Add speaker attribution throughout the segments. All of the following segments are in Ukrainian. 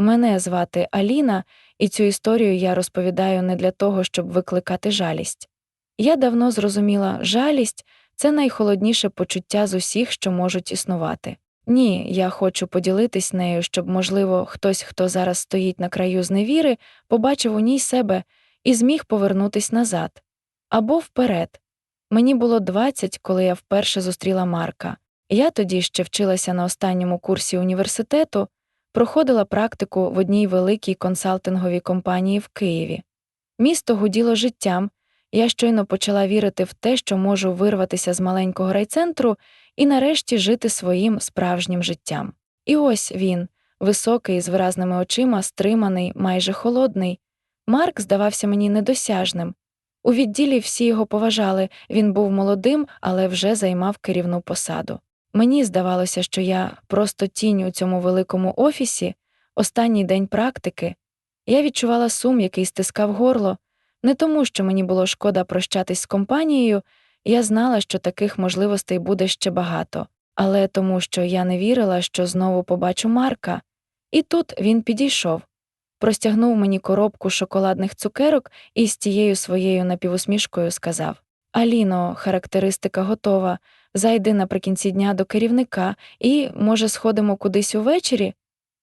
Speaker 1: Мене звати Аліна, і цю історію я розповідаю не для того, щоб викликати жалість. Я давно зрозуміла, жалість це найхолодніше почуття з усіх, що можуть існувати. Ні, я хочу поділитись нею, щоб, можливо, хтось, хто зараз стоїть на краю зневіри, побачив у ній себе і зміг повернутись назад або вперед. Мені було 20, коли я вперше зустріла Марка. Я тоді ще вчилася на останньому курсі університету, проходила практику в одній великій консалтинговій компанії в Києві. Місто гуділо життям, я щойно почала вірити в те, що можу вирватися з маленького райцентру і нарешті жити своїм справжнім життям. І ось він, високий, з виразними очима, стриманий, майже холодний. Марк здавався мені недосяжним. У відділі всі його поважали, він був молодим, але вже займав керівну посаду. Мені здавалося, що я просто тінь у цьому великому офісі, останній день практики. Я відчувала сум, який стискав горло, не тому, що мені було шкода прощатись з компанією, я знала, що таких можливостей буде ще багато, але тому, що я не вірила, що знову побачу Марка. І тут він підійшов, простягнув мені коробку шоколадних цукерок і з тією своєю напівусмішкою сказав Аліно, характеристика готова. Зайди наприкінці дня до керівника і, може, сходимо кудись увечері?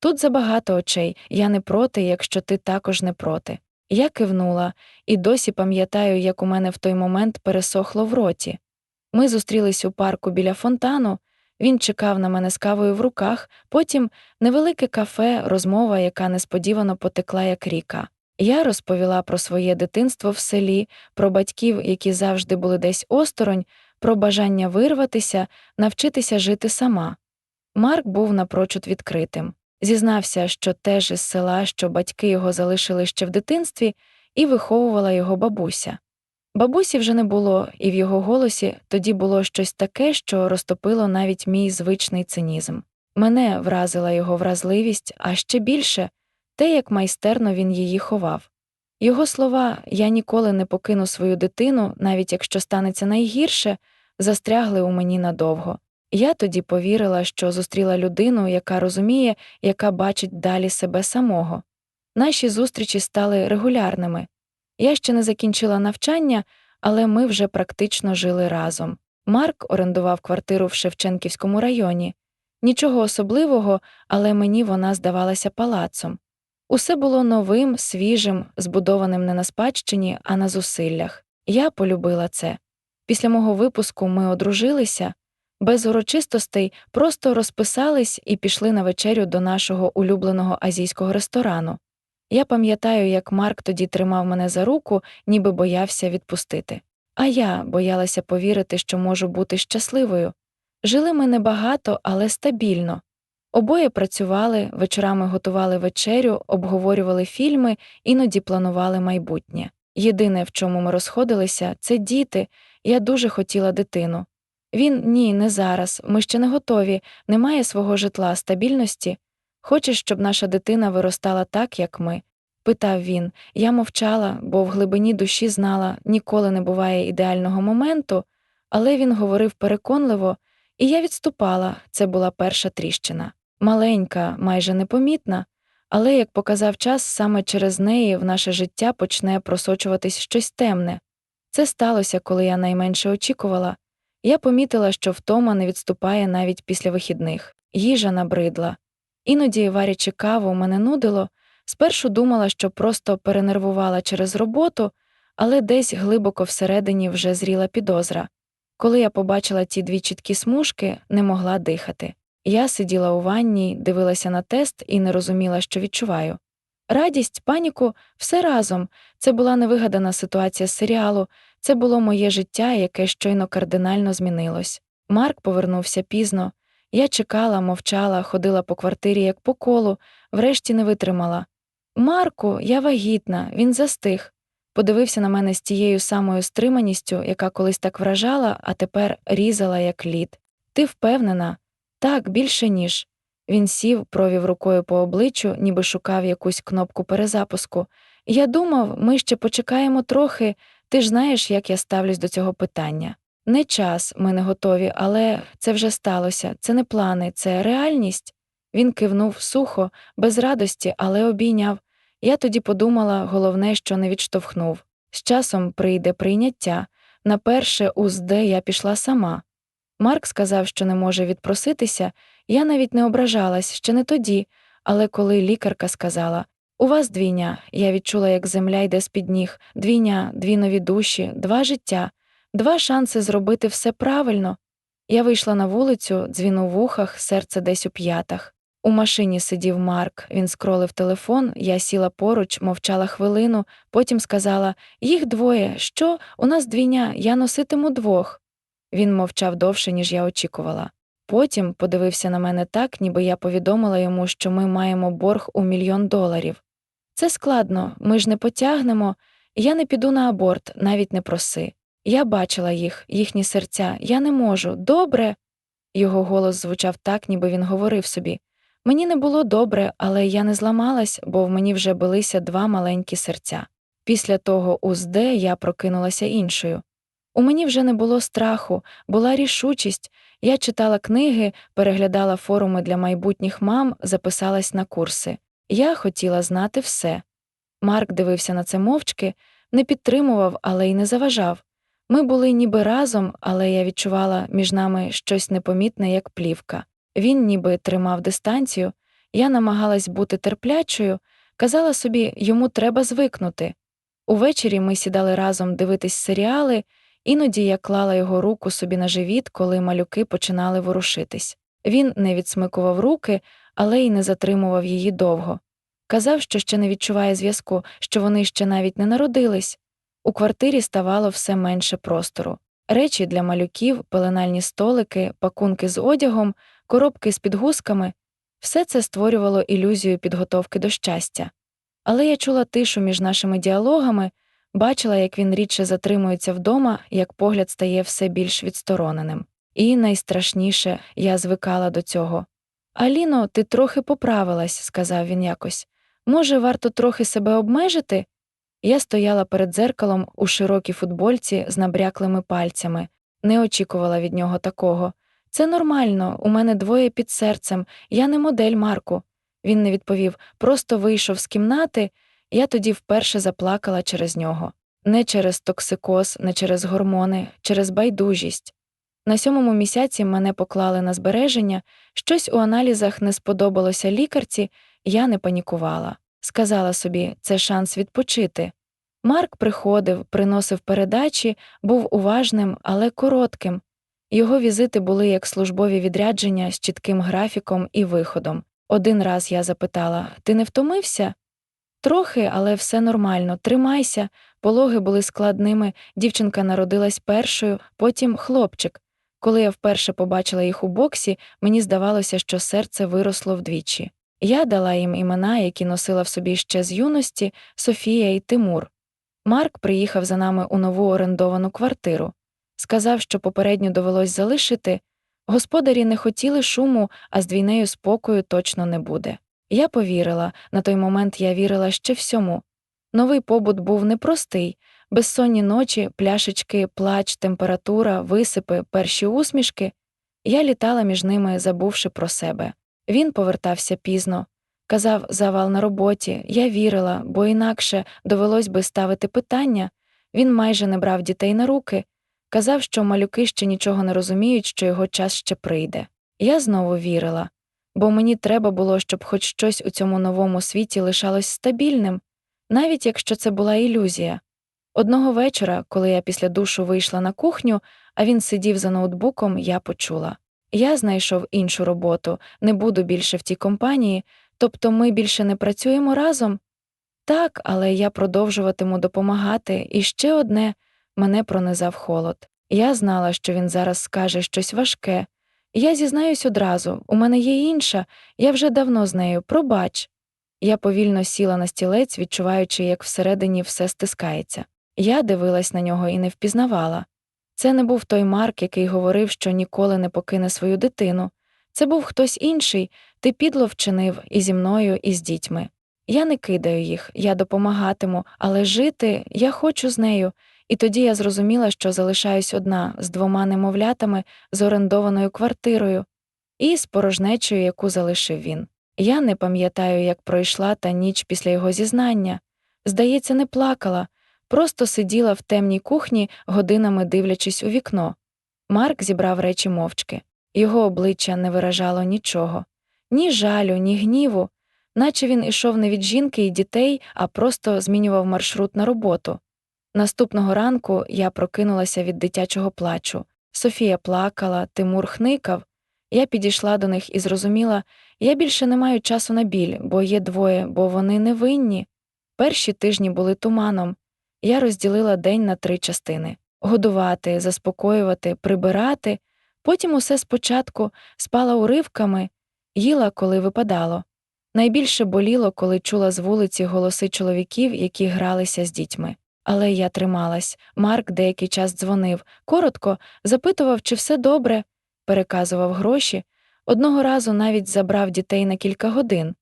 Speaker 1: Тут забагато очей, я не проти, якщо ти також не проти. Я кивнула і досі пам'ятаю, як у мене в той момент пересохло в роті. Ми зустрілись у парку біля фонтану, він чекав на мене з кавою в руках, потім невелике кафе, розмова, яка несподівано потекла як ріка. Я розповіла про своє дитинство в селі, про батьків, які завжди були десь осторонь, про бажання вирватися, навчитися жити сама. Марк був напрочуд відкритим. Зізнався, що теж із села, що батьки його залишили ще в дитинстві, і виховувала його бабуся. Бабусі вже не було, і в його голосі тоді було щось таке, що розтопило навіть мій звичний цинізм. Мене вразила його вразливість, а ще більше те, як майстерно він її ховав. Його слова я ніколи не покину свою дитину, навіть якщо станеться найгірше, застрягли у мені надовго. Я тоді повірила, що зустріла людину, яка розуміє, яка бачить далі себе самого. Наші зустрічі стали регулярними. Я ще не закінчила навчання, але ми вже практично жили разом. Марк орендував квартиру в Шевченківському районі. Нічого особливого, але мені вона здавалася палацом. Усе було новим, свіжим, збудованим не на спадщині, а на зусиллях. Я полюбила це. Після мого випуску ми одружилися, без урочистостей просто розписались і пішли на вечерю до нашого улюбленого азійського ресторану. Я пам'ятаю, як Марк тоді тримав мене за руку, ніби боявся відпустити. А я боялася повірити, що можу бути щасливою. Жили ми небагато, але стабільно. Обоє працювали, вечорами готували вечерю, обговорювали фільми, іноді планували майбутнє. Єдине, в чому ми розходилися, це діти. Я дуже хотіла дитину. Він ні, не зараз. Ми ще не готові, немає свого житла, стабільності. Хочеш, щоб наша дитина виростала так, як ми? питав він. Я мовчала, бо в глибині душі знала, ніколи не буває ідеального моменту, але він говорив переконливо, і я відступала це була перша тріщина. Маленька, майже непомітна, але, як показав час, саме через неї в наше життя почне просочуватись щось темне. Це сталося, коли я найменше очікувала. Я помітила, що втома не відступає навіть після вихідних. Їжа набридла. Іноді, варячи каву, мене нудило. Спершу думала, що просто перенервувала через роботу, але десь глибоко всередині вже зріла підозра. Коли я побачила ті дві чіткі смужки, не могла дихати. Я сиділа у ванні, дивилася на тест і не розуміла, що відчуваю. Радість, паніку, все разом. Це була невигадана ситуація з серіалу, це було моє життя, яке щойно кардинально змінилось. Марк повернувся пізно. Я чекала, мовчала, ходила по квартирі, як по колу, врешті не витримала. Марку, я вагітна, він застиг. Подивився на мене з тією самою стриманістю, яка колись так вражала, а тепер різала, як лід. Ти впевнена? Так, більше ніж. Він сів, провів рукою по обличчю, ніби шукав якусь кнопку перезапуску. Я думав, ми ще почекаємо трохи, ти ж знаєш, як я ставлюсь до цього питання. Не час, ми не готові, але це вже сталося, це не плани, це реальність. Він кивнув сухо, без радості, але обійняв. Я тоді подумала, головне, що не відштовхнув. З часом прийде прийняття. На перше УЗД я пішла сама. Марк сказав, що не може відпроситися, я навіть не ображалась ще не тоді, але коли лікарка сказала У вас двійня, я відчула, як земля йде з-під ніг, двійня, дві нові душі, два життя, два шанси зробити все правильно. Я вийшла на вулицю, дзвін у вухах, серце десь у п'ятах. У машині сидів Марк, він скролив телефон, я сіла поруч, мовчала хвилину, потім сказала їх двоє, що, у нас двійня, я носитиму двох. Він мовчав довше, ніж я очікувала. Потім подивився на мене так, ніби я повідомила йому, що ми маємо борг у мільйон доларів. Це складно, ми ж не потягнемо, я не піду на аборт, навіть не проси. Я бачила їх, їхні серця, я не можу. Добре. Його голос звучав так, ніби він говорив собі. Мені не було добре, але я не зламалась, бо в мені вже билися два маленькі серця. Після того УЗД я прокинулася іншою. У мені вже не було страху, була рішучість. Я читала книги, переглядала форуми для майбутніх мам, записалась на курси. Я хотіла знати все. Марк дивився на це мовчки, не підтримував, але й не заважав. Ми були ніби разом, але я відчувала між нами щось непомітне, як плівка. Він ніби тримав дистанцію, я намагалась бути терплячою, казала собі, йому треба звикнути. Увечері ми сідали разом дивитись серіали, іноді я клала його руку собі на живіт, коли малюки починали ворушитись. Він не відсмикував руки, але й не затримував її довго. Казав, що ще не відчуває зв'язку, що вони ще навіть не народились. У квартирі ставало все менше простору. Речі для малюків, пеленальні столики, пакунки з одягом, коробки з підгузками все це створювало ілюзію підготовки до щастя. Але я чула тишу між нашими діалогами, бачила, як він рідше затримується вдома, як погляд стає все більш відстороненим. І найстрашніше я звикала до цього. Аліно, ти трохи поправилась, сказав він якось. Може, варто трохи себе обмежити? Я стояла перед дзеркалом у широкій футбольці з набряклими пальцями, не очікувала від нього такого. Це нормально, у мене двоє під серцем, я не модель Марку. Він не відповів, просто вийшов з кімнати, я тоді вперше заплакала через нього. Не через токсикоз, не через гормони, через байдужість. На сьомому місяці мене поклали на збереження, щось у аналізах не сподобалося лікарці, я не панікувала. Сказала собі, це шанс відпочити. Марк приходив, приносив передачі, був уважним, але коротким. Його візити були як службові відрядження з чітким графіком і виходом. Один раз я запитала Ти не втомився? Трохи, але все нормально, тримайся. Пологи були складними, дівчинка народилась першою, потім хлопчик. Коли я вперше побачила їх у боксі, мені здавалося, що серце виросло вдвічі. Я дала їм імена, які носила в собі ще з юності Софія і Тимур. Марк приїхав за нами у нову орендовану квартиру. Сказав, що попередньо довелось залишити. Господарі не хотіли шуму, а з двійнею спокою точно не буде. Я повірила, на той момент я вірила ще всьому. Новий побут був непростий, безсонні ночі, пляшечки, плач, температура, висипи, перші усмішки. Я літала між ними, забувши про себе. Він повертався пізно. Казав завал на роботі, я вірила, бо інакше довелось би ставити питання. Він майже не брав дітей на руки, казав, що малюки ще нічого не розуміють, що його час ще прийде. Я знову вірила, бо мені треба було, щоб хоч щось у цьому новому світі лишалось стабільним, навіть якщо це була ілюзія. Одного вечора, коли я після душу вийшла на кухню, а він сидів за ноутбуком, я почула. Я знайшов іншу роботу, не буду більше в тій компанії, тобто ми більше не працюємо разом. Так, але я продовжуватиму допомагати, і ще одне мене пронизав холод. Я знала, що він зараз скаже щось важке. Я зізнаюсь одразу, у мене є інша, я вже давно з нею, пробач. Я повільно сіла на стілець, відчуваючи, як всередині все стискається. Я дивилась на нього і не впізнавала. Це не був той Марк, який говорив, що ніколи не покине свою дитину. Це був хтось інший, ти підло вчинив і зі мною, і з дітьми. Я не кидаю їх, я допомагатиму, але жити я хочу з нею, і тоді я зрозуміла, що залишаюсь одна з двома немовлятами з орендованою квартирою. і з порожнечею, яку залишив він. Я не пам'ятаю, як пройшла та ніч після його зізнання. Здається, не плакала, просто сиділа в темній кухні, годинами дивлячись у вікно. Марк зібрав речі мовчки. Його обличчя не виражало нічого ні жалю, ні гніву, наче він ішов не від жінки і дітей, а просто змінював маршрут на роботу. Наступного ранку я прокинулася від дитячого плачу. Софія плакала, Тимур хникав. Я підійшла до них і зрозуміла, я більше не маю часу на біль, бо є двоє, бо вони невинні. Перші тижні були туманом. Я розділила день на три частини годувати, заспокоювати, прибирати, потім усе спочатку спала уривками, їла, коли випадало. Найбільше боліло, коли чула з вулиці голоси чоловіків, які гралися з дітьми. Але я трималась. Марк деякий час дзвонив, коротко запитував, чи все добре, переказував гроші. Одного разу навіть забрав дітей на кілька годин.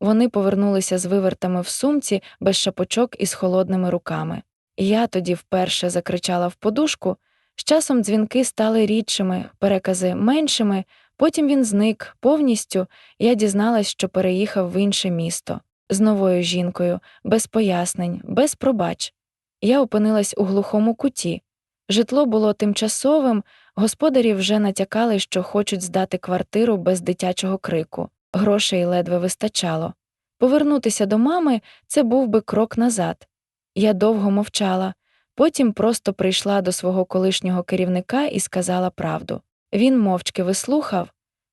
Speaker 1: Вони повернулися з вивертами в сумці без шапочок і з холодними руками. Я тоді вперше закричала в подушку. З часом дзвінки стали рідшими, перекази меншими, потім він зник повністю, я дізналась, що переїхав в інше місто з новою жінкою, без пояснень, без пробач. Я опинилась у глухому куті. Житло було тимчасовим, господарі вже натякали, що хочуть здати квартиру без дитячого крику, грошей ледве вистачало. Повернутися до мами це був би крок назад. Я довго мовчала, потім просто прийшла до свого колишнього керівника і сказала правду. Він мовчки вислухав,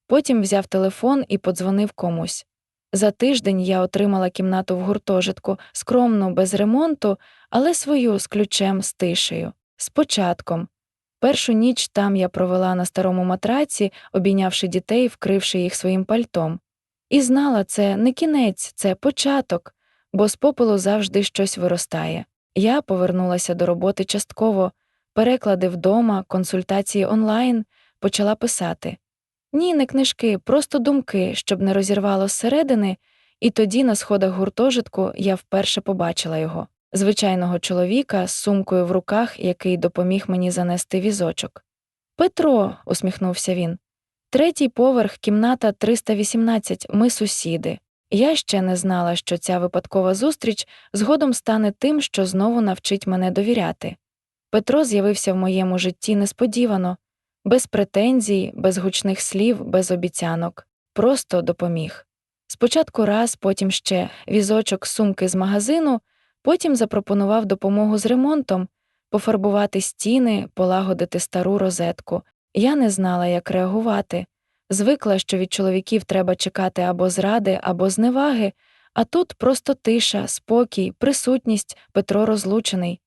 Speaker 1: потім взяв телефон і подзвонив комусь. За тиждень я отримала кімнату в гуртожитку, скромну, без ремонту, але свою з ключем, з тишею, з початком. Першу ніч там я провела на старому матраці, обійнявши дітей, вкривши їх своїм пальтом. І знала, це не кінець, це початок, бо з попелу завжди щось виростає. Я повернулася до роботи частково, переклади вдома, консультації онлайн, почала писати. Ні, не книжки, просто думки, щоб не розірвало зсередини, і тоді на сходах гуртожитку я вперше побачила його звичайного чоловіка з сумкою в руках, який допоміг мені занести візочок. Петро, усміхнувся він. Третій поверх, кімната 318, ми сусіди. Я ще не знала, що ця випадкова зустріч згодом стане тим, що знову навчить мене довіряти. Петро з'явився в моєму житті несподівано, без претензій, без гучних слів, без обіцянок, просто допоміг. Спочатку раз, потім ще візочок сумки з магазину, потім запропонував допомогу з ремонтом, пофарбувати стіни, полагодити стару розетку. Я не знала, як реагувати. Звикла, що від чоловіків треба чекати або зради, або зневаги, а тут просто тиша, спокій, присутність, Петро розлучений.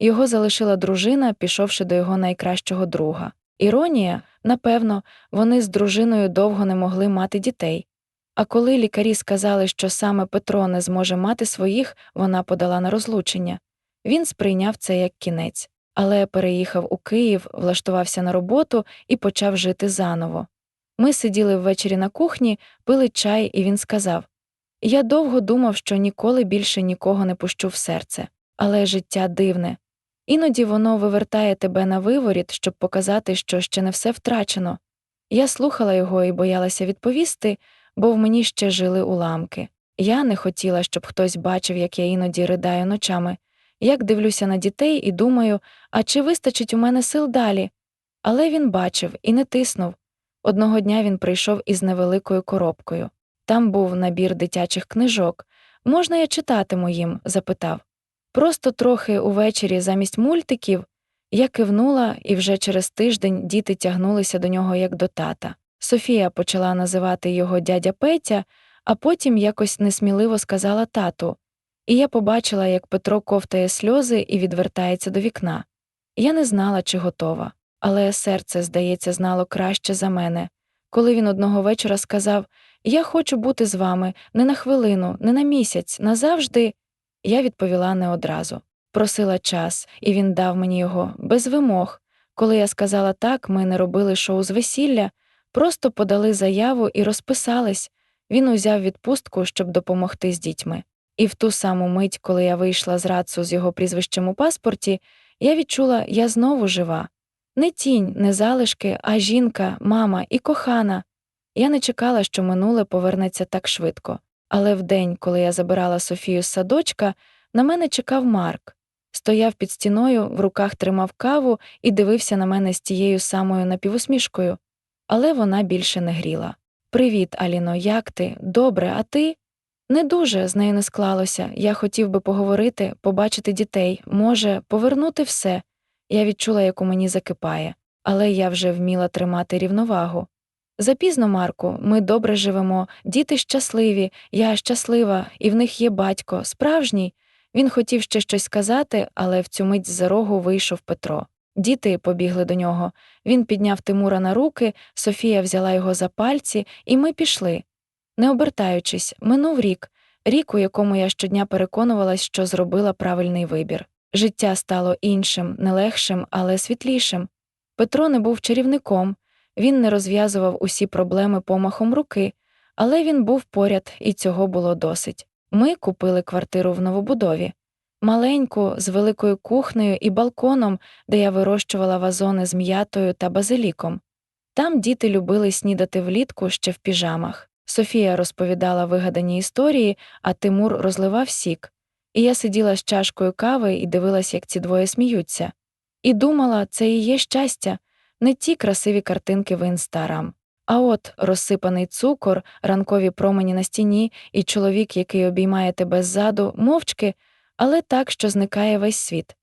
Speaker 1: Його залишила дружина, пішовши до його найкращого друга. Іронія, напевно, вони з дружиною довго не могли мати дітей. А коли лікарі сказали, що саме Петро не зможе мати своїх, вона подала на розлучення. Він сприйняв це як кінець, але переїхав у Київ, влаштувався на роботу і почав жити заново. Ми сиділи ввечері на кухні, пили чай, і він сказав Я довго думав, що ніколи більше нікого не пущу в серце, але життя дивне. Іноді воно вивертає тебе на виворіт, щоб показати, що ще не все втрачено. Я слухала його і боялася відповісти, бо в мені ще жили уламки. Я не хотіла, щоб хтось бачив, як я іноді ридаю ночами, як дивлюся на дітей і думаю, а чи вистачить у мене сил далі? Але він бачив і не тиснув. Одного дня він прийшов із невеликою коробкою. Там був набір дитячих книжок. Можна я читатиму їм? запитав. Просто трохи увечері замість мультиків я кивнула, і вже через тиждень діти тягнулися до нього як до тата. Софія почала називати його дядя Петя, а потім якось несміливо сказала тату, і я побачила, як Петро ковтає сльози і відвертається до вікна. Я не знала, чи готова, але серце, здається, знало краще за мене. Коли він одного вечора сказав Я хочу бути з вами не на хвилину, не на місяць, назавжди. Я відповіла не одразу. Просила час, і він дав мені його без вимог. Коли я сказала так, ми не робили шоу з весілля, просто подали заяву і розписались. Він узяв відпустку, щоб допомогти з дітьми. І в ту саму мить, коли я вийшла з рацу з його прізвищем у паспорті, я відчула, я знову жива. Не тінь, не залишки, а жінка, мама і кохана. Я не чекала, що минуле повернеться так швидко. Але в день, коли я забирала Софію з садочка, на мене чекав Марк. Стояв під стіною, в руках тримав каву і дивився на мене з тією самою напівусмішкою. Але вона більше не гріла. Привіт, Аліно, як ти? Добре, а ти? Не дуже з нею не склалося. Я хотів би поговорити, побачити дітей, може, повернути все. Я відчула, як у мені закипає, але я вже вміла тримати рівновагу. Запізно, Марку, ми добре живемо, діти щасливі, я щаслива, і в них є батько, справжній. Він хотів ще щось сказати, але в цю мить з-за рогу вийшов Петро. Діти побігли до нього. Він підняв Тимура на руки, Софія взяла його за пальці, і ми пішли. Не обертаючись, минув рік, рік, у якому я щодня переконувалась, що зробила правильний вибір. Життя стало іншим, не легшим, але світлішим. Петро не був чарівником, він не розв'язував усі проблеми помахом руки, але він був поряд, і цього було досить. Ми купили квартиру в новобудові, маленьку, з великою кухнею і балконом, де я вирощувала вазони з м'ятою та базиліком. Там діти любили снідати влітку ще в піжамах. Софія розповідала вигадані історії, а Тимур розливав сік. І я сиділа з чашкою кави і дивилась, як ці двоє сміються. І думала, це і є щастя, не ті красиві картинки в інстарам. А от розсипаний цукор, ранкові промені на стіні і чоловік, який обіймає тебе ззаду, мовчки, але так, що зникає весь світ.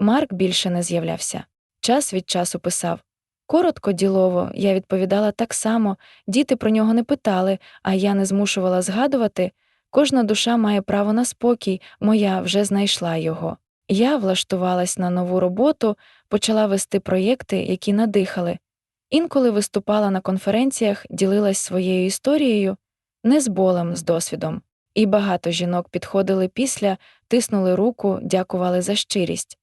Speaker 1: Марк більше не з'являвся. Час від часу писав. Коротко, ділово, я відповідала так само, діти про нього не питали, а я не змушувала згадувати. Кожна душа має право на спокій, моя вже знайшла його. Я влаштувалась на нову роботу, почала вести проєкти, які надихали. Інколи виступала на конференціях, ділилась своєю історією, не з болем, з досвідом. І багато жінок підходили після, тиснули руку, дякували за щирість.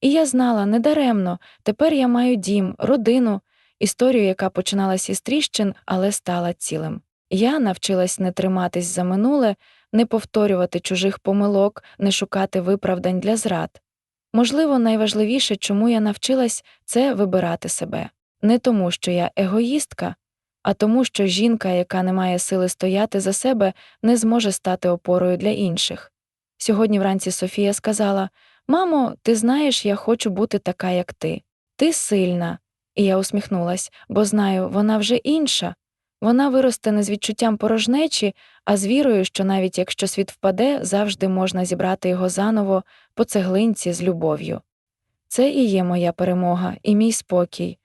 Speaker 1: І я знала недаремно, тепер я маю дім, родину, історію, яка починалась із тріщин, але стала цілим. Я навчилась не триматись за минуле, не повторювати чужих помилок, не шукати виправдань для зрад. Можливо, найважливіше, чому я навчилась, це вибирати себе. Не тому, що я егоїстка, а тому, що жінка, яка не має сили стояти за себе, не зможе стати опорою для інших. Сьогодні вранці Софія сказала Мамо, ти знаєш, я хочу бути така, як ти. Ти сильна. І я усміхнулась, бо знаю, вона вже інша. Вона виросте не з відчуттям порожнечі, а з вірою, що навіть якщо світ впаде, завжди можна зібрати його заново по цеглинці з любов'ю. Це і є моя перемога, і мій спокій,